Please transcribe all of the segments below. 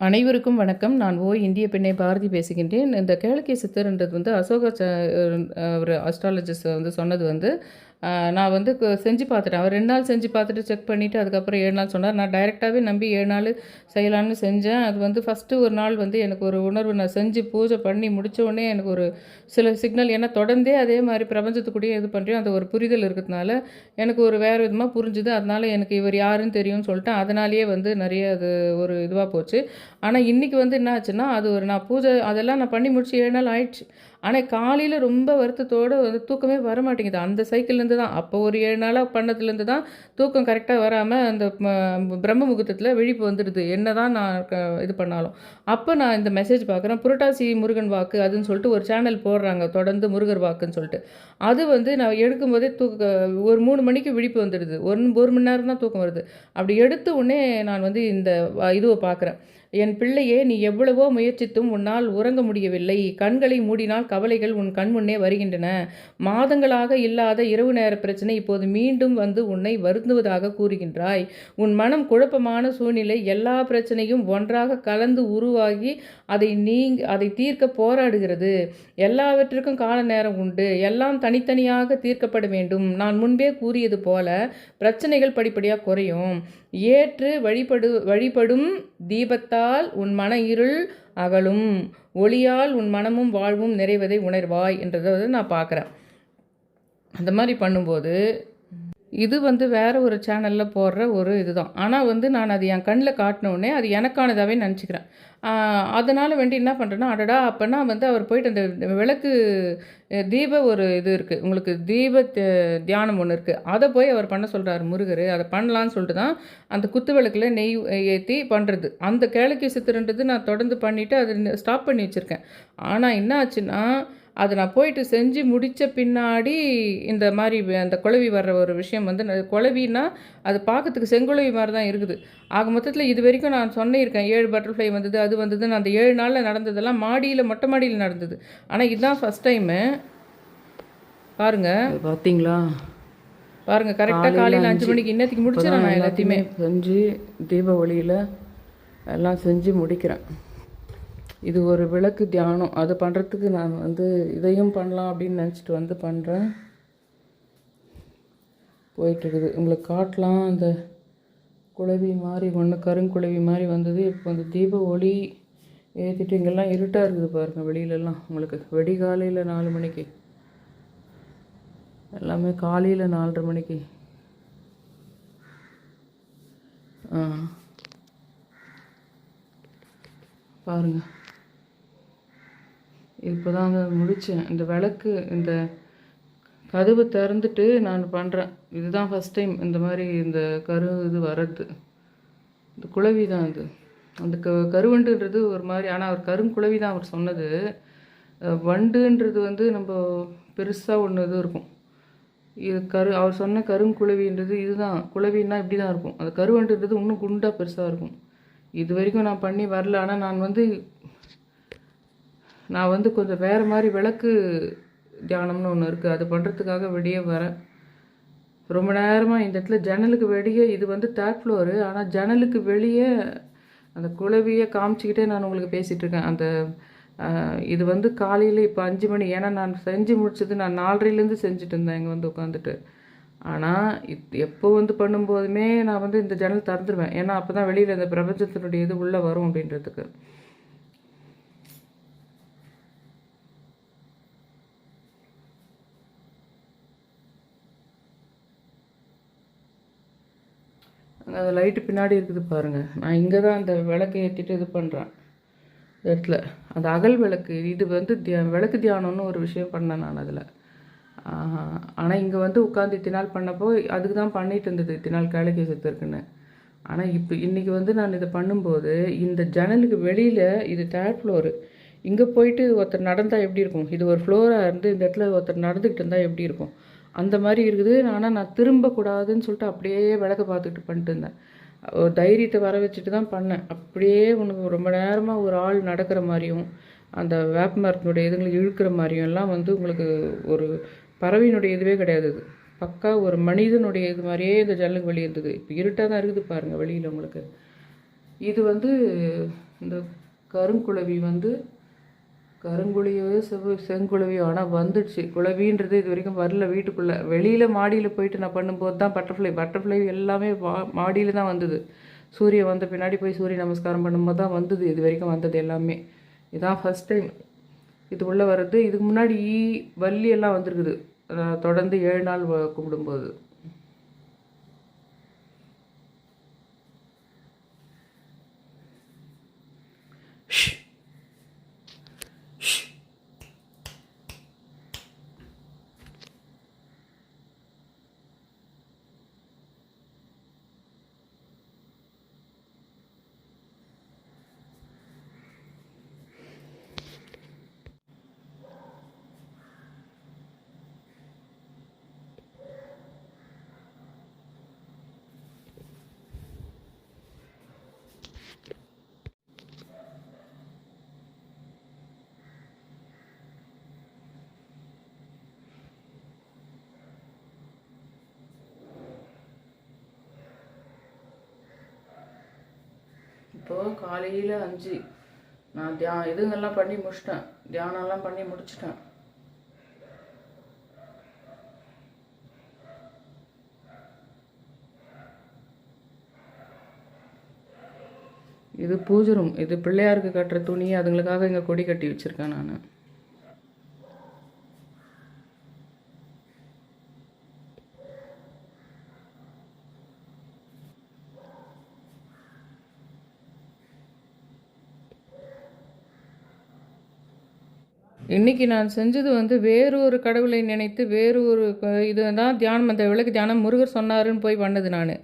அனைவருக்கும் வணக்கம். நான் ஓ இந்திய பெண்ணை பாரதி பேசுகின்றேன். இந்த கேளுக்கை சித்தர்ன்றது வந்து அசோகா ச ஒரு அஸ்ட்ராலஜிஸ்ட் வந்து சொன்னது வந்து நான் வந்து செஞ்சு பார்த்துட்டேன். அவர் ரெண்டு நாள் செஞ்சு பார்த்துட்டு செக் பண்ணிவிட்டு அதுக்கப்புறம் ஏழு நாள் சொன்னார். நான் டைரெக்டாகவே நம்பி ஏழு நாள் செய்யலான்னு செஞ்சேன். அது வந்து ஃபஸ்ட்டு ஒரு நாள் வந்து எனக்கு ஒரு உணர்வு. நான் செஞ்சு பூஜை பண்ணி முடிச்ச உடனே எனக்கு ஒரு சில சிக்னல் ஏன்னா தொடர்ந்தே அதே மாதிரி பிரபஞ்சத்துக்குடியே இது பண்ணுறோம் அந்த ஒரு புரிதல் இருக்கிறதுனால எனக்கு ஒரு வேறு விதமாக புரிஞ்சுது. அதனால் எனக்கு இவர் யாருன்னு தெரியும்னு சொல்லிட்டு அதனாலேயே வந்து நிறைய அது ஒரு இதுவாக போச்சு. ஆனால் இன்றைக்கி வந்து என்ன ஆச்சுன்னா அது ஒரு நான் பூஜை அதெல்லாம் நான் பண்ணி முடிச்சு ஏழு நாள் ஆயிடுச்சு. ஆனால் காலையில் ரொம்ப வருத்தத்தோடு வந்து தூக்கமே வர மாட்டேங்குது அந்த சைக்கிள்லேருந்து தான். அப்போ ஒரு ஏழு நாளாக பண்ணதுலேருந்து தான் தூக்கம் கரெக்டாக வராமல் அந்த ம- பிரம்ம முகூர்த்தத்தில் விழிப்பு வந்துடுது என்ன தான் நான் க- இது பண்ணாலும். அப்போ நான் இந்த மெசேஜ் பார்க்குறேன் புரட்டாசி முருகன் வாக்கு அதுன்னு சொல்லிட்டு ஒரு சேனல் போடுறாங்க. தொடர்ந்து முருகர் வாக்குன்னு சொல்லிட்டு. அது வந்து நான் எடுக்கும்போதே தூக்க ஒரு மூணு மணிக்கு விழிப்பு வந்துடுது ஒன் ஒரு மணி நேரம் தான் தூக்கம் வருது. அப்படி எடுத்த உடனே நான் வந்து இந்த இதுவை பார்க்குறேன் என் பிள்ளையே நீ எவ்வளவோ முயற்சித்தும் உன்னால் உறங்க முடியவில்லை. கண்களை மூடினால் கவலைகள் உன் கண்முன்னே வருகின்றன. மாதங்களாக இல்லாத இரவு நேர பிரச்சனை இப்போது மீண்டும் வந்து உன்னை வருந்துவதாக கூறுகின்றாய். உன் மனம் குழப்பமான சூழ்நிலை எல்லா பிரச்சனையும் ஒன்றாக கலந்து உருவாகி அதை நீங் அதை தீர்க்க போராடுகிறது. எல்லாவற்றிற்கும் கால நேரம் உண்டு. எல்லாம் தனித்தனியாக தீர்க்கப்பட வேண்டும். நான் முன்பே கூறியது போல பிரச்சனைகள் படிப்படியாக குறையும். ஏற்று வழிபடு வழிபடும் தீபத்தால் உன் மன இருள் அகலும். ஒளியால் உன் மனமும் வாழ்வும் நிறைவதை உணர்வாய் என்றதை வந்து நான் பார்க்குறேன். அந்த மாதிரி பண்ணும்போது இது வந்து வேறு ஒரு சேனலில் போடுற ஒரு இதுதான். ஆனால் வந்து நான் அது என் கண்ணில் காட்டினோடனே அது எனக்கானதாகவே நினச்சிக்கிறேன். அதனால் வேண்டி என்ன பண்ணுறேன்னா அடடா அப்போனா வந்து அவர் போயிட்டு அந்த விளக்கு தீப ஒரு இது இருக்குது உங்களுக்கு தீப தியானம் ஒன்று இருக்குது அதை போய் அவர் பண்ண சொல்கிறாரு முருகர். அதை பண்ணலான்னு சொல்லிட்டு தான் அந்த குத்து விளக்கில் நெய் ஏற்றி பண்ணுறது அந்த கேளைக்கு சித்திரன்றது நான் தொடர்ந்து பண்ணிவிட்டு அதை ஸ்டாப் பண்ணி வச்சுருக்கேன். ஆனால் என்ன ஆச்சுன்னா அதை நான் போயிட்டு செஞ்சு முடித்த பின்னாடி இந்த மாதிரி அந்த குழவி வர்ற ஒரு விஷயம் வந்து குழவின்னா அது பார்க்கறதுக்கு செங்குழவி மாதிரி தான் இருக்குது. ஆக மொத்தத்தில் இது வரைக்கும் நான் சொன்னிருக்கேன் ஏழு பட்டர்ஃப்ளை வந்தது அது வந்ததுன்னு அந்த ஏழு நாளில் நடந்ததெல்லாம் மாடியில் மொட்டை மாடியில் நடந்தது. ஆனால் இதுதான் ஃபஸ்ட் டைமு பாருங்க. பார்த்தீங்களா பாருங்க கரெக்டாக காலையில் அஞ்சு மணிக்கு இன்னத்துக்கு முடிச்சிடறேன் நான் எல்லாத்தையுமே? செஞ்சு தீப ஒளியில் எல்லாம் செஞ்சு முடிக்கிறேன். இது ஒரு விளக்கு தியானம். அது பண்ணுறதுக்கு நான் வந்து இதையும் பண்ணலாம் அப்படின்னு நினச்சிட்டு வந்து பண்ணுறேன் போயிட்டுருக்குது. உங்களுக்கு காட்டலாம். அந்த குழவி மாதிரி ஒன்று கருங்குழவி மாதிரி வந்தது. இப்போ அந்த தீப ஒளி ஏற்றிட்டு இங்கெல்லாம் இருட்டாக இருக்குது பாருங்கள் வெளியிலலாம். உங்களுக்கு வெடிகாலையில் நாலு மணிக்கு. எல்லாமே காலையில் நாலரை மணிக்கு. ஆ. இப்போ தான் முடித்தேன் இந்த விளக்கு இந்த கதவு திறந்துட்டு நான் பண்ணுறேன் இதுதான் ஃபஸ்ட் டைம் இந்த மாதிரி இந்த கரு இது வர்றது. இந்த குழவி தான் அது. அந்த க கருவண்டுன்றது ஒரு மாதிரி ஆனால் அவர் கருங்குழவி தான் அவர் சொன்னது. வண்டுன்றது வந்து நம்ம பெருசாக ஒன்று இது இருக்கும். இது கரு அவர் சொன்ன கருங்குழவின்றது இதுதான். குழவின்னா இப்படி தான் இருக்கும். அந்த கருவண்டுன்றது இன்னும் குண்டாக பெருசாக இருக்கும். இது வரைக்கும் நான் பண்ணி வரல. ஆனால் நான் வந்து நான் வந்து கொஞ்சம் வேறு மாதிரி விளக்கு தியானம்னு ஒன்று இருக்குது அது பண்ணுறதுக்காக வெளியே வரேன். ரொம்ப நேரமாக இந்த இடத்துல ஜன்னலுக்கு வெளியே இது வந்து தேர்ட் ஃப்ளோரு ஆனால் ஜன்னலுக்கு வெளியே அந்த குழவியை காமிச்சிக்கிட்டே நான் உங்களுக்கு பேசிகிட்டு இருக்கேன். அந்த இது வந்து காலையில் இப்போ அஞ்சு மணி ஏன்னா நான் செஞ்சு முடிச்சது நான் நாலரைலேருந்து செஞ்சுட்டு இருந்தேன் இங்கே வந்து உட்காந்துட்டு ஆனால் இத் எப்போ வந்து பண்ணும்போதுமே நான் வந்து இந்த ஜன்னல் திறந்துருவேன். ஏன்னா அப்போ தான் வெளியில் இந்த பிரபஞ்சத்தினுடைய இது உள்ளே வரும் அப்படின்றதுக்கு. அந்த லைட்டு பின்னாடி இருக்குது பாருங்கள் நான் இங்கே தான் அந்த விளக்கை ஏற்றிட்டு இது பண்ணுறேன் இந்த இடத்துல. அந்த அகல் விளக்கு இது வந்து தியா விளக்கு தியானம்னு ஒரு விஷயம் பண்ணேன் நான் அதில். ஆனால் இங்கே வந்து உட்காந்து இத்தினாள் பண்ணப்போ அதுக்கு தான் பண்ணிட்டு இருந்தது இத்தினாள் கிழக்கி செத்துருக்குன்னு ஆனால் இப்போ இன்றைக்கி வந்து நான் இதை பண்ணும்போது இந்த ஜன்னலுக்கு வெளியில் இது தேர்ட் ஃப்ளோரு இங்கே போயிட்டு ஒருத்தர் நடந்தால் எப்படி இருக்கும்? இது ஒரு ஃப்ளோராக இருந்து இந்த இடத்துல ஒருத்தர் நடந்துக்கிட்டு இருந்தால் எப்படி இருக்கும்? அந்த மாதிரி இருக்குது. ஆனால் நான் திரும்பக்கூடாதுன்னு சொல்லிட்டு அப்படியே விளக்க பார்த்துக்கிட்டு பண்ணிட்டு இருந்தேன். ஒரு தைரியத்தை வர வச்சுட்டு தான் பண்ணேன். அப்படியே உனக்கு ரொம்ப நேரமாக ஒரு ஆள் நடக்கிற மாதிரியும் அந்த வேப்ப மரத்தினுடைய இதுங்களை இழுக்கிற மாதிரியும் எல்லாம் வந்து உங்களுக்கு ஒரு பறவையினுடைய இதுவே கிடையாது இது பக்கா ஒரு மனிதனுடைய இது மாதிரியே இந்த ஜன்னலுக்கு வெளியே இருந்தது. இப்போ இருட்டாக தான் இருக்குது பாருங்கள் வெளியில் உங்களுக்கு. இது வந்து இந்த கருங்குளவி வந்து கருங்குழியோ செவ்வு செங்குழவியோ ஆனால் வந்துடுச்சு. குழவின்றது இது வரைக்கும் வரல வீட்டுக்குள்ளே. வெளியில் மாடியில் போயிட்டு நான் பண்ணும்போது தான் பட்டர்ஃப்ளை பட்டர்ஃப்ளை எல்லாமே வா மாடியில் தான் வந்தது. சூரியன் வந்த பின்னாடி போய் சூரிய நமஸ்காரம் பண்ணும்போது தான் வந்தது. இது வரைக்கும் வந்தது எல்லாமே. இதுதான் ஃபஸ்ட் டைம் இது உள்ளே வர்றது இதுக்கு முன்னாடி வள்ளி எல்லாம் வந்திருக்குது. தொடர்ந்து ஏழு நாள் கும்பிடும்போது. இப்போது காலையில் அஞ்சு. நான் தியா இதுங்கெல்லாம் பண்ணி முடிச்சிட்டேன். தியானம்லாம் பண்ணி முடிச்சிட்டேன். இது பூஜை ரூம் இது பிள்ளையாருக்கு கட்டுற துணி அதுங்களுக்காக இங்கே கொடி கட்டி வச்சுருக்கேன் நான். இன்னைக்கு நான் செஞ்சது வந்து வேறு ஒரு கடவுளை நினைத்து வேறு ஒரு இது இதுதான் தியானம் அந்த விளக்கு தியானம் முருகர் சொன்னாருன்னு போய் பண்ணது நான்.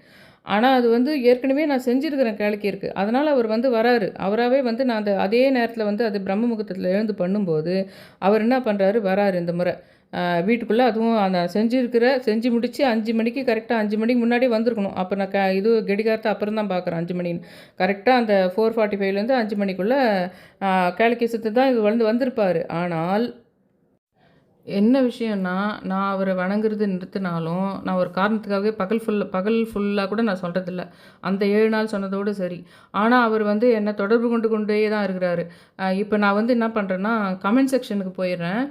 ஆனால் அது வந்து ஏற்கனவே நான் செஞ்சுருக்கிறேன் கேளிக்கிருக்கு அதனால் அவர் வந்து வராரு. அவராகவே வந்து நான் அந்த அதே நேரத்தில் வந்து அது பிரம்ம முகூர்த்தத்தில் எழுந்து பண்ணும்போது அவர் என்ன பண்ணுறாரு வராரு இந்த முறை. வீட்டுக்குள்ளே அதுவும் அந்த செஞ்சுருக்கிற செஞ்சு முடித்து அஞ்சு மணிக்கு கரெக்டாக அஞ்சு மணிக்கு முன்னாடி வந்திருக்கணும். அப்போ நான் க இது கெடிகாரத்தை அப்புறம் தான் பார்க்குறேன் அஞ்சு மணின்னு. கரெக்டாக அந்த ஃபோர் ஃபார்ட்டி ஃபைவ்லேருந்து அஞ்சு மணிக்குள்ளே கேளிக்கேசத்து தான் இது வந்து வந்திருப்பார். ஆனால் என்ன விஷயம்னா நான் அவரை வணங்குறது நிறுத்தினாலும் நான் ஒரு காரணத்துக்காகவே பகல் ஃபுல்லாக பகல் ஃபுல்லாக கூட நான் சொல்கிறதில்ல அந்த ஏழு நாள் சொன்னதோடு சரி. ஆனால் அவர் வந்து என்னை தொடர்பு கொண்டு கொண்டே தான் இருக்கிறாரு. இப்போ நான் வந்து என்ன பண்ணுறேன்னா கமெண்ட் செக்ஷனுக்கு போயிடுறேன்.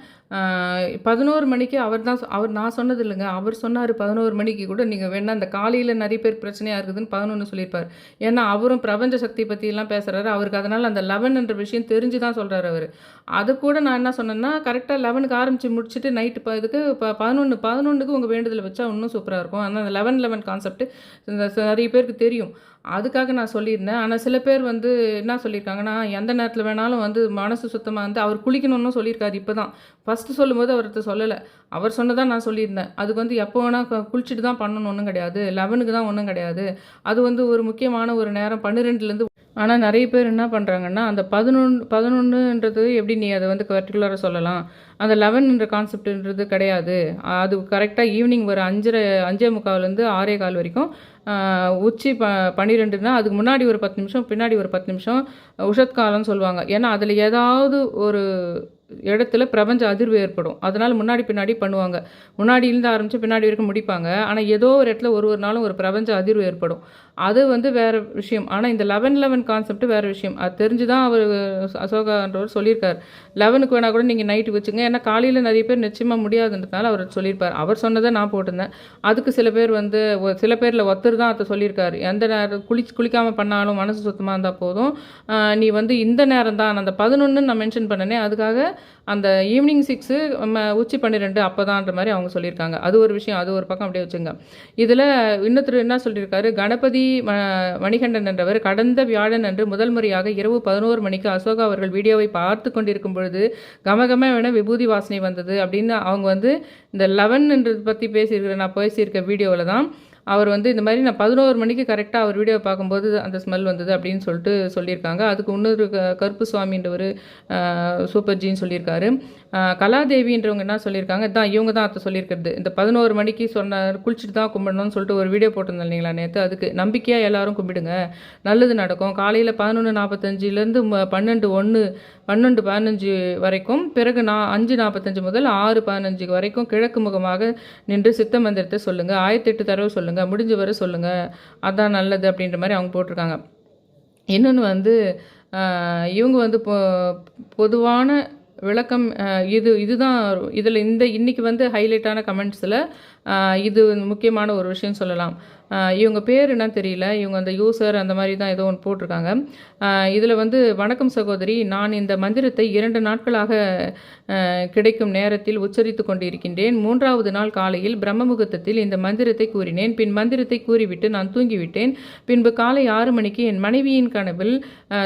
பதினோரு மணிக்கு அவர் தான் அவர் நான் சொன்னது இல்லைங்க. அவர் சொன்னார் பதினோரு மணிக்கு கூட நீங்கள் வேணா அந்த காலையில் நிறைய பேர் பிரச்சனையாக இருக்குதுன்னு பதினொன்று சொல்லியிருப்பார். ஏன்னா அவரும் பிரபஞ்ச சக்தி பற்றியெல்லாம் பேசுகிறாரு அவருக்கு அதனால் அந்த லெவன்ன்ற விஷயம் தெரிஞ்சு தான் சொல்கிறார் அவர். அது கூட நான் என்ன சொன்னேன்னா கரெக்டாக லெவனுக்கு ஆரம்பித்து முடிச்சுட்டு நைட்டு இப்போ இதுக்கு இப்போ பதினொன்று பதினொன்றுக்கு உங்கள் வேண்டுதல் வச்சா இன்னும் சூப்பராக இருக்கும். ஆனால் அந்த லெவன் லெவன் கான்செப்ட் நிறைய பேருக்கு தெரியும். அதுக்காக நான் சொல்லியிருந்தேன். ஆனால் சில பேர் வந்து என்ன சொல்லியிருக்காங்கன்னா எந்த நேரத்தில் வேணாலும் வந்து மனசு சுத்தமாக வந்து அவர் குளிக்கணும்னு சொல்லியிருக்காரு இப்போ தான் ஃபஸ்ட்டு சொல்லும்போது அவர்கிட்ட சொல்லலை. அவர் சொன்னதான் நான் சொல்லியிருந்தேன். அதுக்கு வந்து எப்போ வேணால் குளிச்சுட்டு தான் பண்ணணும் ஒன்றும் கிடையாது. லெவனுக்கு தான் ஒன்றும் கிடையாது. அது வந்து ஒரு முக்கியமான ஒரு நேரம் பன்னிரெண்டுலேருந்து ஆனால் நிறைய பேர் என்ன பண்ணுறாங்கன்னா அந்த பதினொன்று பதினொன்றுன்றது எப்படி நீ அதை வந்து பர்டிகுலராக சொல்லலாம்? அந்த லெவன்ன்ற கான்செப்ட்ன்றது கிடையாது. அது கரெக்டாக ஈவினிங் ஒரு அஞ்சரை அஞ்சே முக்கால்லேருந்து ஆறே கால் வரைக்கும் உச்சி ப பன்னிரெண்டுனா அதுக்கு முன்னாடி ஒரு பத்து நிமிஷம் பின்னாடி ஒரு பத்து நிமிஷம் உஷத்காலம்னு சொல்லுவாங்க. ஏன்னா அதில் ஏதாவது ஒரு இடத்துல பிரபஞ்ச அதிர்வு ஏற்படும். அதனால் முன்னாடி பின்னாடி பண்ணுவாங்க. முன்னாடி இருந்து ஆரம்பித்து பின்னாடி வரைக்கும் முடிப்பாங்க. ஆனால் ஏதோ ஒரு இடத்துல ஒரு ஒரு நாளும் ஒரு பிரபஞ்ச அதிர்வு ஏற்படும். அது வந்து வேறு விஷயம். ஆனால் இந்த லெவன் லெவன் கான்செப்ட் வேறு விஷயம். அது தெரிஞ்சு தான் அவர் அசோகான்றவர் சொல்லியிருக்கார். லெவனுக்கு வேணால் கூட நீங்கள் நைட்டு வச்சுங்க. ஏன்னா காலையில் நிறைய பேர் நிச்சயமாக முடியாதுன்றதுனால அவர் சொல்லியிருப்பார். அவர் சொன்னதை நான் போட்டிருந்தேன். அதுக்கு சில பேர் வந்து சில பேரில் ஒருத்தர் தான் அதை சொல்லியிருக்காரு. எந்த நேரம் குளி குளிக்காமல் பண்ணாலும் மனசு சுத்தமாக இருந்தால் போதும். நீ வந்து இந்த நேரம் தான் அந்த பதினொன்று நான் மென்ஷன் பண்ணனே அதுக்காக அந்த ஈவினிங் சிக்ஸு உச்சி பன்னிரெண்டு அப்போ தான்ற மாதிரி அவங்க சொல்லியிருக்காங்க. அது ஒரு விஷயம் அது ஒரு பக்கம் அப்படியே வச்சுங்க இதில் இன்னொருத்தர் என்ன சொல்லியிருக்காரு? கணபதி ம- மணிகண்டன் என்றவர் கடந்த வியாழன் அன்று முதல் முறையாக இரவு பதினோரு மணிக்கு அசோகா அவர்கள் வீடியோவை பார்த்து கொண்டிருக்கும் பொழுது கமகம என விபூதி வாசனை வந்தது அப்படின்னு அவங்க வந்து இந்த லெவன்ன்றது பற்றி பேசியிருக்கிற நான் பேசியிருக்க வீடியோவில் தான் அவர் வந்து இந்த மாதிரி நான் பதினோரு மணிக்கு கரெக்டாக அவர் வீடியோ பார்க்கும்போது அந்த ஸ்மெல் வந்தது அப்படின்னு சொல்லிட்டு சொல்லியிருக்காங்க. அதுக்கு இன்னொரு க- கருப்பு சுவாமின்றவர் சூப்பர் ஜின்னு சொல்லியிருக்காரு. கலாதேவின்றவங்க என்ன சொல்லியிருக்காங்க? தான் இவங்க தான் அதை சொல்லியிருக்கிறது. இந்த பதினோரு மணிக்கு சொன்ன குளிச்சுட்டு தான் கும்பிடணும்னு சொல்லிட்டு ஒரு வீடியோ போட்டிருந்தேன் இல்லைங்களா நேற்று அதுக்கு நம்பிக்கையாக எல்லாரும் கும்பிடுங்க. நல்லது நடக்கும். காலையில் பதினொன்று நாற்பத்தஞ்சிலேருந்து பன்னெண்டு ஒன்று பன்னெண்டு பதினஞ்சு வரைக்கும் பிறகு நான் அஞ்சு நாற்பத்தஞ்சு முதல் ஆறு பதினஞ்சு வரைக்கும் கிழக்கு முகமாக நின்று சித்த மந்திரத்தை சொல்லுங்கள் ஆயிரத்தெட்டு தடவை சொல்லுங்கள் முடிஞ்ச வரை சொல்லுங்கள் அதான் நல்லது அப்படின்ற மாதிரி அவங்க போட்டிருக்காங்க. இன்னொன்று வந்து இவங்க வந்து பொ பொதுவான விளக்கம் இது இதுதான் இதில் இந்த இன்றைக்கி வந்து ஹைலைட்டான கமெண்ட்ஸில் இது முக்கியமான ஒரு விஷயம் சொல்லலாம். இவங்க பேர் என்ன தெரியல. இவங்க அந்த யூசர் அந்த மாதிரி தான் ஏதோ ஒன்று போட்டிருக்காங்க. இதில் வந்து வணக்கம் சகோதரி நான் இந்த மந்திரத்தை இரண்டு நாட்களாக கிடைக்கும் நேரத்தில் உச்சரித்து கொண்டிருக்கின்றேன். மூன்றாவது நாள் காலையில் பிரம்ம முகூர்த்தத்தில் இந்த மந்திரத்தை கூறினேன். பின் மந்திரத்தை கூறிவிட்டு நான் தூங்கிவிட்டேன். பின்பு காலை ஆறு மணிக்கு என் மனைவியின் கனவில்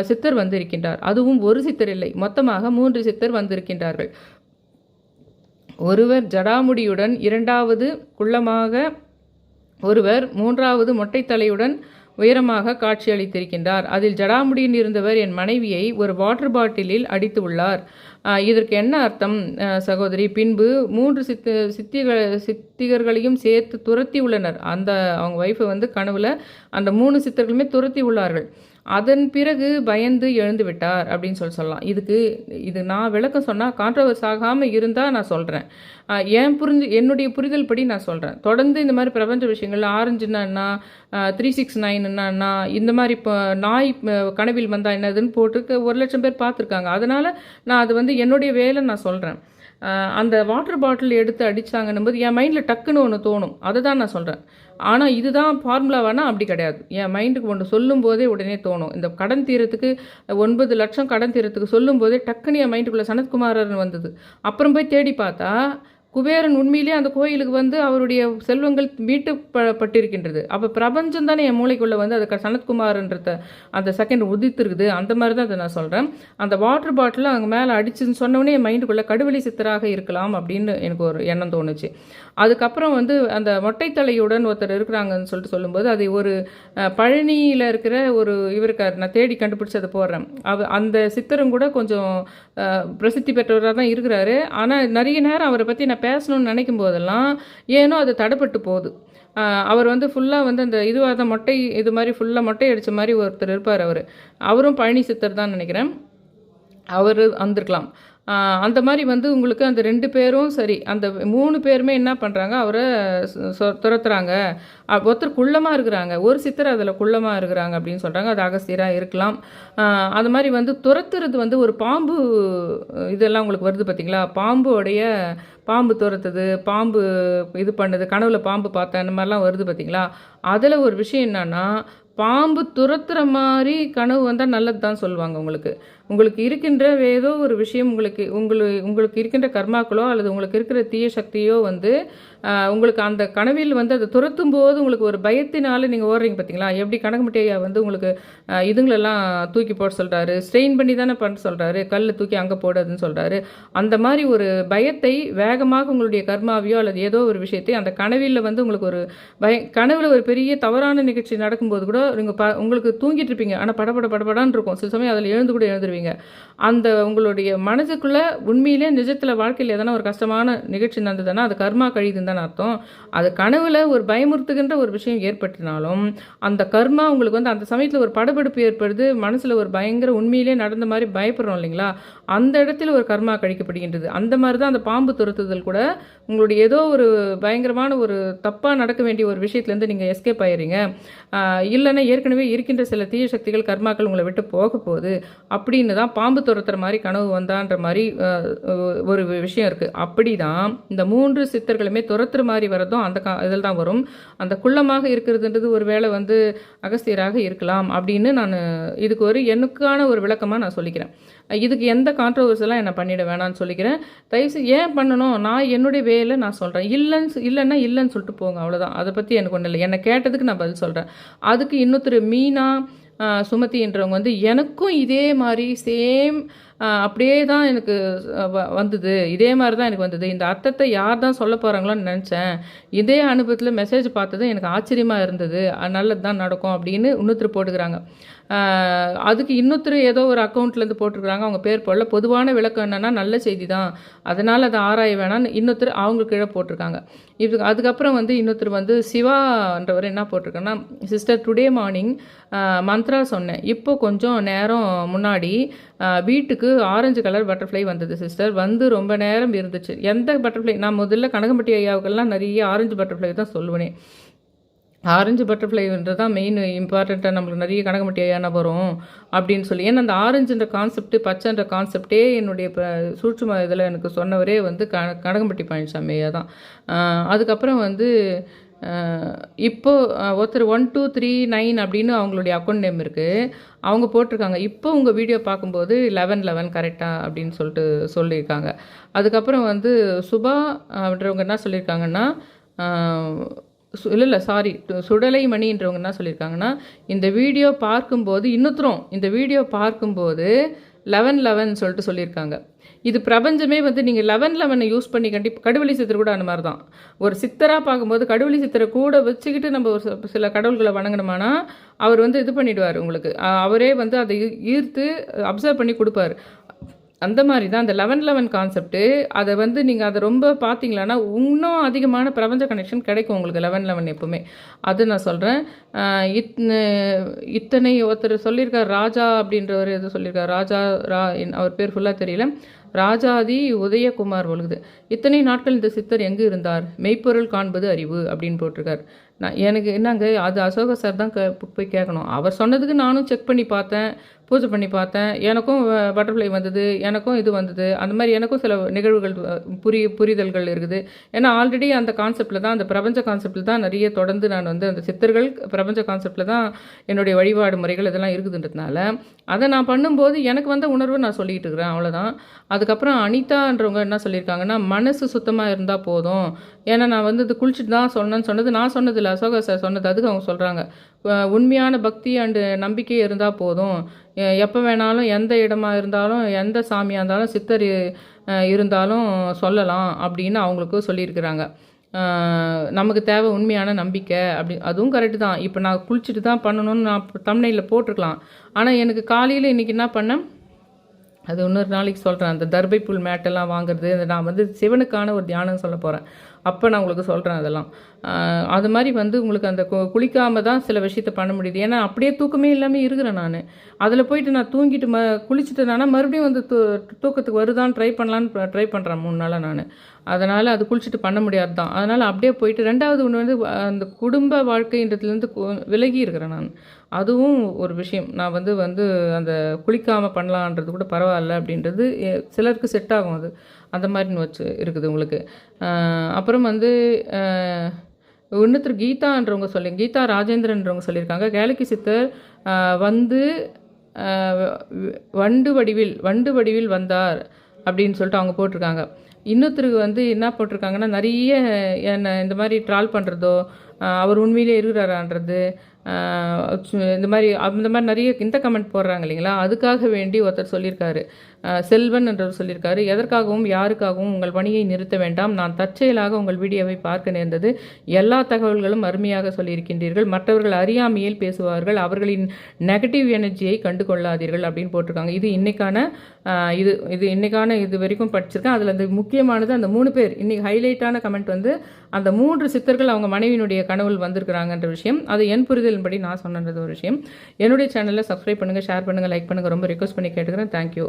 சித்தர் வந்திருக்கின்றார். அதுவும் ஒரு சித்தர் இல்லை மொத்தமாக மூன்று சித்தர் வந்திருக்கின்றார்கள். ஒருவர் ஜடாமுடியுடன் இரண்டாவது குள்ளமாக ஒருவர் மூன்றாவது மொட்டைத்தலையுடன் உயரமாக காட்சியளித்திருக்கின்றார். அதில் ஜடாமுடியில் இருந்தவர் என் மனைவியை ஒரு வாட்டர் பாட்டிலில் அடித்து உள்ளார். இதற்கு என்ன அர்த்தம் சகோதரி? பின்பு மூன்று சித்து சித்திகள் சித்திகர்களையும் சேர்த்து துரத்தி உள்ளனர். அந்த அவங்க ஒய்ஃபை வந்து கனவுல அந்த மூணு சித்தர்களுமே துரத்தி உள்ளார்கள். அதன் பிறகு பயந்து எழுந்து விட்டார் அப்படின்னு சொல்லி சொல்லலாம். இதுக்கு இது நான் விளக்கம் சொன்னால் கான்ட்ரவர்ஸ் ஆகாமல் இருந்தால் நான் சொல்கிறேன் என் புரிஞ்சு என்னுடைய புரிதல் படி நான் சொல்கிறேன் தொடர்ந்து இந்த மாதிரி பிரபஞ்ச விஷயங்கள் ஆரஞ்சுன்னா என்ன த்ரீ சிக்ஸ் நைன்னா என்ன இந்த மாதிரி இப்போ நாய் கனவில் வந்தால் என்னதுன்னு போட்டு ஒரு லட்சம் பேர் பார்த்துருக்காங்க. அதனால் நான் அது வந்து என்னுடைய வேலை நான் சொல்கிறேன் அந்த வாட்டர் பாட்டில் எடுத்து அடித்தாங்கன்னும் போது என் மைண்டில் டக்குன்னு ஒன்று தோணும். அதை தான் நான் சொல்கிறேன் ஆனால் இதுதான் ஃபார்முலா வேணால் அப்படி கிடையாது. என் மைண்டுக்கு ஒன்று சொல்லும் போதே உடனே தோணும். இந்த கடன் தீரத்துக்கு ஒன்பது லட்சம் கடன் தீரத்துக்கு சொல்லும் போதே டக்குன்னு என் மைண்டுக்குள்ளே சனத்குமாரன் வந்தது. அப்புறம் போய் தேடி பார்த்தா குபேரன் உண்மையிலேயே அந்த கோயிலுக்கு வந்து அவருடைய செல்வங்கள் மீட்டு ப பட்டிருக்கின்றது அப்போ பிரபஞ்சம் தானே என் மூளைக்குள்ளே வந்து அது க- சனத்குமார்ன்றத அந்த செகண்ட் உதித்திருக்குது அந்த மாதிரி தான் அதை நான் சொல்கிறேன் அந்த வாட்டர் பாட்டில் அங்கே மேலே அடிச்சுன்னு சொன்னோடனே என் மைண்டுக்குள்ளே கடுவெளி சித்தராக இருக்கலாம் அப்படின்னு எனக்கு ஒரு எண்ணம் தோணுச்சு. அதுக்கப்புறம் வந்து அந்த மொட்டைத்தலையுடன் ஒருத்தர் இருக்கிறாங்கன்னு சொல்லிட்டு சொல்லும்போது அதை ஒரு பழனியில் இருக்கிற ஒரு இவருக்கார். நான் தேடி கண்டுபிடிச்சி அதை போடுறேன். அவ அந்த சித்தரும் கூட கொஞ்சம் பிரசித்தி பெற்றவராக தான் இருக்கிறாரு. ஆனால் நிறைய நேரம் அவரை பற்றி நான் பேசணும்னு நினைக்கும் போதெல்லாம் ஏனோ அது தடைப்பட்டு போகுது. அவர் வந்து ஃபுல்லாக வந்து அந்த இதுவாக தான் மொட்டை இது மாதிரி ஃபுல்லாக மொட்டை அடித்த மாதிரி ஒருத்தர் இருப்பார் அவர். அவரும் பழனி சித்தர் தான் நினைக்கிறேன். அவர் வந்திருக்கலாம். அந்த மாதிரி வந்து உங்களுக்கு அந்த ரெண்டு பேரும் சரி அந்த மூணு பேருமே என்ன பண்ணுறாங்க அவரை துரத்துறாங்க. ஒருத்தர் குள்ளமாக இருக்கிறாங்க. ஒரு சித்தர் அதில் குள்ளமாக இருக்கிறாங்க அப்படின்னு சொல்கிறாங்க அது அகஸ்தியராக இருக்கலாம். அது மாதிரி வந்து துரத்துறது வந்து ஒரு பாம்பு இதெல்லாம் உங்களுக்கு வருது பார்த்தீங்களா பாம்போடைய பாம்பு துரத்துது பாம்பு இது பண்ணுது கனவுல பாம்பு பார்த்தேன் அந்த மாதிரிலாம் வருது பார்த்தீங்களா அதில் ஒரு விஷயம் என்னன்னா பாம்பு துரத்துற மாதிரி கனவு வந்தால் நல்லது தான் சொல்லுவாங்க உங்களுக்கு. உங்களுக்கு இருக்கின்ற ஏதோ ஒரு விஷயம் உங்களுக்கு உங்களுக்கு உங்களுக்கு இருக்கின்ற கர்மாக்களோ அல்லது உங்களுக்கு இருக்கிற தீய சக்தியோ வந்து உங்களுக்கு அந்த கனவில் வந்து அதை துரத்தும் போது உங்களுக்கு ஒரு பயத்தினால நீங்கள் ஓடுறீங்க பார்த்தீங்களா எப்படி கணக்கு முட்டையா வந்து உங்களுக்கு இதுங்களெல்லாம் தூக்கி போட சொல்கிறாரு ஸ்ட்ரெயின் பண்ணி தானே பண்ண சொல்கிறாரு கல் தூக்கி அங்கே போடாதுன்னு சொல்கிறாரு அந்த மாதிரி ஒரு பயத்தை வேகமாக உங்களுடைய கர்மாவையோ அல்லது ஏதோ ஒரு விஷயத்தை அந்த கனவில் வந்து உங்களுக்கு ஒரு பய கனவில் ஒரு பெரிய தவறான நிகழ்ச்சி நடக்கும்போது கூட நீங்கள் ப உங்களுக்கு தூங்கிட்டு இருப்பீங்க. ஆனால் படபட படபடான்னு இருக்கும். சில சமயம் அதில் எழுந்து கூட எழுந்துருவீங்க. அந்த உங்களுடைய மனதுக்குள்ளே உண்மையிலே நிஜத்தில் வாழ்க்கையில் எதனா ஒரு கஷ்டமான நிகழ்ச்சி நடந்ததுன்னா அது கர்மா கழிதுன்னு தான் அர்த்தம். அது கனவில் ஒரு பயமுறுத்துகின்ற ஒரு விஷயம் ஏற்பட்டுனாலும் அந்த கர்மா உங்களுக்கு வந்து அந்த சமயத்தில் ஒரு படபடுப்பு ஏற்படுது மனசில் ஒரு பயங்கர உண்மையிலே நடந்த மாதிரி பயப்படுறோம் இல்லைங்களா? அந்த இடத்துல ஒரு கர்மா கழிக்கப்படுகின்றது. அந்த மாதிரி தான் அந்த பாம்பு துரத்துதல் கூட உங்களுடைய ஏதோ ஒரு பயங்கரமான ஒரு தப்பாக நடக்க வேண்டிய ஒரு விஷயத்துலேருந்து நீங்கள் எஸ்கேப் ஆயிடுறீங்க இல்லைன்னா ஏற்கனவே இருக்கின்ற சில தீய சக்திகள் கர்மாக்கள் உங்களை விட்டு போக போகுது. அப்படின்னு தான் பாம்பு துரத்துற மாதிரி கனவு வந்தான்ற மாதிரி ஒரு விஷயம் இருக்குது அப்படி தான் இந்த மூன்று சித்தர்களுமே துரத்துற மாதிரி வரதும் அந்த கா இதில் தான் வரும். அந்த குள்ளமாக இருக்கிறதுன்றது ஒரு வேளை வந்து அகஸ்தியராக இருக்கலாம் அப்படின்னு நான் இதுக்கு ஒரு எனக்கான ஒரு விளக்கமாக நான் சொல்லிக்கிறேன். இதுக்கு எந்த கான்ட்ரவர்ஸெல்லாம் என்ன பண்ணிட வேணாம்னு சொல்லிக்கிறேன். தயவுசெய்து ஏன் பண்ணணும்? நான் என்னுடைய வேலை நான் சொல்கிறேன் இல்லைன்னு இல்லைன்னா இல்லைன்னு சொல்லிட்டு போங்க அவ்வளோதான் அதை பற்றி எனக்கு ஒன்றும் இல்லை. என்னை கேட்டதுக்கு நான் பதில் சொல்கிறேன் அதுக்கு இன்னொருத்தர் மீனா சுமதின்றவங்க வந்து எனக்கும் இதே மாதிரி சேம் அப்படியே தான் எனக்கு வ- வந்தது. இதே மாதிரி தான் எனக்கு வந்தது. இந்த அர்த்தத்தை யார் தான் சொல்ல போகிறாங்களோன்னு நினச்சேன். இதே அனுபவத்தில் மெசேஜ் பார்த்தது எனக்கு ஆச்சரியமாக இருந்தது. நல்லது தான் நடக்கும் அப்படின்னு இன்னொருத்தர் போட்டுக்கிறாங்க. அதுக்கு இன்னொருத்தர் ஏதோ ஒரு அக்கௌண்ட்லேருந்து போட்டிருக்கிறாங்க அவங்க பேர் போடல. பொதுவான விளக்கம் என்னன்னா நல்ல செய்தி தான். அதனால் அதை ஆராய வேணாம்னு இன்னொருத்தர் அவங்க கீழே போட்டிருக்காங்க. இதுக்கு அதுக்கப்புறம் வந்து இன்னொருத்தர் வந்து சிவான்றவர் என்ன போட்டிருக்கேன்னா சிஸ்டர் டுடே மார்னிங் மந்த்ரா சொன்னேன். இப்போ கொஞ்சம் நேரம் முன்னாடி வீட்டுக்கு ஆரஞ்சு கலர் பட்டர்ஃப்ளை வந்தது சிஸ்டர் வந்து ரொம்ப நேரம் இருந்துச்சு. எந்த பட்டர்ஃப்ளை நான் முதல்ல கனகம்பட்டி ஐயாவுக்கெல்லாம் நிறைய ஆரஞ்சு பட்டர்ஃப்ளை தான் சொல்லுவேனே. ஆரஞ்சு பட்டர்ஃப்ளைன்றது தான் மெயின் இம்பார்ட்டண்ட்டாக நம்மளுக்கு நிறைய கனகமட்டி ஏன்னா வரும் அப்படின்னு சொல்லி. ஏன்னா அந்த ஆரஞ்சுன்ற கான்செப்ட் பச்சைன்ற கான்செப்டே என்னுடைய இப்போ சூட்சும இதில் எனக்கு சொன்னவரே வந்து க கனகம்பட்டி பழனிசாமி ஐயா தான். அதுக்கப்புறம் வந்து இப்போது ஒருத்தர் ஒன் டூ த்ரீ நைன் அப்படின்னு அவங்களுடைய அக்கௌண்ட் நேம் இருக்குது அவங்க போட்டிருக்காங்க. இப்போ உங்கள் வீடியோ பார்க்கும்போது லெவன் லெவன் கரெக்டாக அப்படின்னு சொல்லிட்டு சொல்லியிருக்காங்க. அதுக்கப்புறம் வந்து சுபா அப்படின்றவங்க என்ன சொல்லியிருக்காங்கன்னா இல்லை இல்லை சாரி சுடலை மணின்றவங்க என்ன சொல்லியிருக்காங்கன்னா இந்த வீடியோ பார்க்கும்போது இன்னொருத்தரும் இந்த வீடியோ பார்க்கும்போது லெவன் லெவன் சொல்லிட்டு சொல்லியிருக்காங்க. இது பிரபஞ்சமே வந்து நீங்கள் லெவன் லெவனை யூஸ் பண்ணி கண்டிப்பாக கடுவெளி சித்தர் கூட அந்த மாதிரி தான் ஒரு சித்தராக பார்க்கும்போது கடுவெளி சித்தரை கூட வச்சுக்கிட்டு நம்ம ஒரு சில- சில கடவுள்களை வணங்கினோம்னா அவர் வந்து இது பண்ணிடுவார் உங்களுக்கு. அவரே வந்து அதை ஈர்த்து அப்சர்வ் பண்ணி கொடுப்பாரு. அந்த மாதிரி தான் அந்த லெவன் லெவன் கான்செப்ட்டு அதை வந்து நீங்கள் அதை ரொம்ப பார்த்தீங்களான்னா இன்னும் அதிகமான பிரபஞ்ச கனெக்ஷன் கிடைக்கும் உங்களுக்கு லெவன் லெவன் எப்பவுமே. அது நான் சொல்கிறேன் இத் இத்தனை ஒருத்தர் சொல்லியிருக்கார் ராஜா அப்படின்றவர் எது சொல்லியிருக்கார். ராஜா ரா என்- அவர் பேர் ஃபுல்லாக தெரியல. ராஜாதி உதயகுமார் ஒழுகுது. இத்தனை நாட்கள் இந்த சித்தர் எங்கே இருந்தார்? மெய்ப்பொருள் காண்பது அறிவு அப்படின்னு போட்டிருக்கார். நான் எனக்கு என்னங்க அது அசோக சார் தான் க போய் கேட்கணும் அவர் சொன்னதுக்கு நானும் செக் பண்ணி பார்த்தேன். பூஜை பண்ணி பார்த்தேன். எனக்கும் பட்டர்ஃப்ளை வந்தது எனக்கும் இது வந்தது. அந்த மாதிரி எனக்கும் சில நிகழ்வுகள் புரிய புரிதல்கள் இருக்குது. ஏன்னா ஆல்ரெடி அந்த கான்செப்டில் தான் அந்த பிரபஞ்ச கான்செப்டில் தான் நிறைய தொடர்ந்து நான் வந்து அந்த சித்தர்கள் பிரபஞ்ச கான்செப்டில் தான் என்னுடைய வழிபாடு முறைகள் இதெல்லாம் இருக்குதுன்றதுனால அதை நான் பண்ணும்போது எனக்கு வந்த உணர்வு நான் சொல்லிகிட்டு இருக்கிறேன். அவ்வளோதான் அதுக்கப்புறம் அனிதான்றவங்க என்ன சொல்லியிருக்காங்கன்னா மனசு சுத்தமாக இருந்தால் போதும். ஏன்னா நான் வந்து இது குளிச்சுட்டு தான் சொன்னேன்னு சொன்னது நான் சொன்னதில்லை அசோக சார் சொன்னது அதுக்கு அவங்க சொல்கிறாங்க உண்மையான பக்தி அண்டு நம்பிக்கை இருந்தால் போதும். எப்போ வேணாலும் எந்த இடமா இருந்தாலும் எந்த சாமியாக இருந்தாலும் சித்தர் இருந்தாலும் சொல்லலாம் அப்படின்னு அவங்களுக்கு சொல்லியிருக்கிறாங்க. நமக்கு தேவை உண்மையான நம்பிக்கை அப்படி அதுவும் கரெக்டு தான். இப்போ நான் குளிச்சுட்டு தான் பண்ணணும்னு நான் தமிழ்நிலையில் போட்டிருக்கலாம். ஆனால் எனக்கு காலையில் இன்றைக்கி என்ன பண்ணேன் அது இன்னொரு நாளைக்கு சொல்கிறேன் அந்த தர்பை புல் மேட்டெல்லாம் வாங்குறது நான் வந்து சிவனுக்கான ஒரு தியானம் சொல்ல போகிறேன் அப்போ நான் உங்களுக்கு சொல்கிறேன் அதெல்லாம். அது மாதிரி வந்து உங்களுக்கு அந்த கு- தான் சில விஷயத்த பண்ண முடியுது. ஏன்னா அப்படியே தூக்கமே இல்லாமல் இருக்கிறேன் நான். அதில் போயிட்டு நான் தூங்கிட்டு ம குளிச்சுட்டேனா மறுபடியும் வந்து தூ தூக்கத்துக்கு வருதான்னு ட்ரை பண்ணலான்னு ட்ரை பண்ணுறேன் மூணு நாளாக நான். அதனால் அது குளிச்சுட்டு பண்ண முடியாது தான் அதனால் அப்படியே போயிட்டு ரெண்டாவது ஒன்று வந்து அந்த குடும்ப வாழ்க்கைன்றதுலேருந்து விலகி இருக்கிறேன் நான். அதுவும் ஒரு விஷயம். நான் வந்து வந்து அந்த குளிக்காமல் பண்ணலான்றது கூட பரவாயில்ல அப்படின்றது சிலருக்கு செட் ஆகும் அது. அந்த மாதிரின்னு வச்சு இருக்குது உங்களுக்கு. அப்புறம் வந்து இன்னொருத்தர் கீதான்றவங்க சொல்லி கீதா ராஜேந்திரன்றவங்க சொல்லியிருக்காங்க. கேலக்கி சித்தர் வந்து வண்டு வடிவில் வண்டு வடிவில் வந்தார் அப்படின்னு சொல்லிட்டு அவங்க போட்டிருக்காங்க. இன்னொருத்தருக்கு வந்து என்ன போட்டிருக்காங்கன்னா நிறைய என்ன இந்த மாதிரி ட்ரால் பண்ணுறதோ அவர் உண்மையிலே இருக்கிறாரான்றது இந்த மாதிரி அந்த மாதிரி நிறைய இந்த கமெண்ட் போடுறாங்க இல்லைங்களா? அதுக்காக வேண்டி ஒருத்தர் சொல்லியிருக்காரு. செல்வன் என்றவர் சொல்லியிருக்காரு. எதற்காகவும் யாருக்காகவும் உங்கள் பணியை நிறுத்த வேண்டாம். நான் தற்செயலாக உங்கள் வீடியோவை பார்க்க நேர்ந்தது. எல்லா தகவல்களும் அருமையாக சொல்லியிருக்கின்றீர்கள். மற்றவர்கள் அறியாமையில் பேசுவார்கள். அவர்களின் நெகட்டிவ் எனர்ஜியை கண்டு கொள்ளாதீர்கள் அப்படின்னு போட்டிருக்காங்க. இது இன்னைக்கான இது இது இன்னைக்கான இது வரைக்கும் படிச்சிருக்கேன். அதில் அந்த முக்கியமானது அந்த மூணு பேர். இன்னைக்கு ஹைலைட்டான கமெண்ட் வந்து அந்த மூன்று சித்தர்கள் அவங்க மனைவியினுடைய கனவுல வந்திருக்கிறாங்கன்ற விஷயம். அது என் புரிதலின்படி நான் சொன்னது ஒரு விஷயம். என்னுடைய சேனலில் சப்ஸ்கிரைப் பண்ணுங்கள் ஷேர் பண்ணுங்கள் லைக் பண்ணுங்கள் ரொம்ப ரிக்வஸ்ட் பண்ணி கேட்டுக்கிறேன். தேங்க்யூ